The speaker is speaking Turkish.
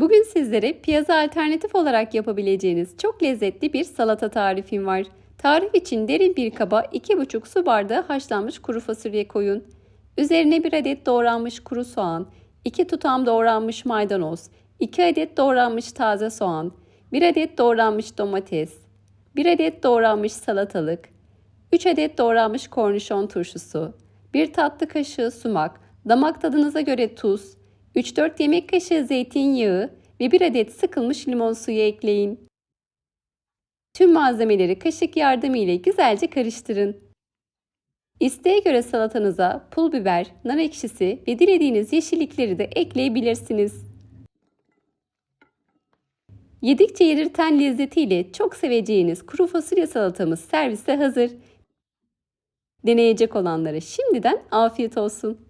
Bugün sizlere piyaza alternatif olarak yapabileceğiniz çok lezzetli bir salata tarifim var. Tarif için derin bir kaba 2,5 su bardağı haşlanmış kuru fasulye koyun. Üzerine 1 adet doğranmış kuru soğan, 2 tutam doğranmış maydanoz, 2 adet doğranmış taze soğan, 1 adet doğranmış domates, 1 adet doğranmış salatalık, 3 adet doğranmış kornişon turşusu, 1 tatlı kaşığı sumak, damak tadınıza göre tuz, 3-4 yemek kaşığı zeytinyağı ve 1 adet sıkılmış limon suyu ekleyin. Tüm malzemeleri kaşık yardımı ile güzelce karıştırın. İsteğe göre salatanıza pul biber, nar ekşisi ve dilediğiniz yeşillikleri de ekleyebilirsiniz. Yedikçe yedirten lezzetiyle çok seveceğiniz kuru fasulye salatamız servise hazır. Deneyecek olanlara şimdiden afiyet olsun.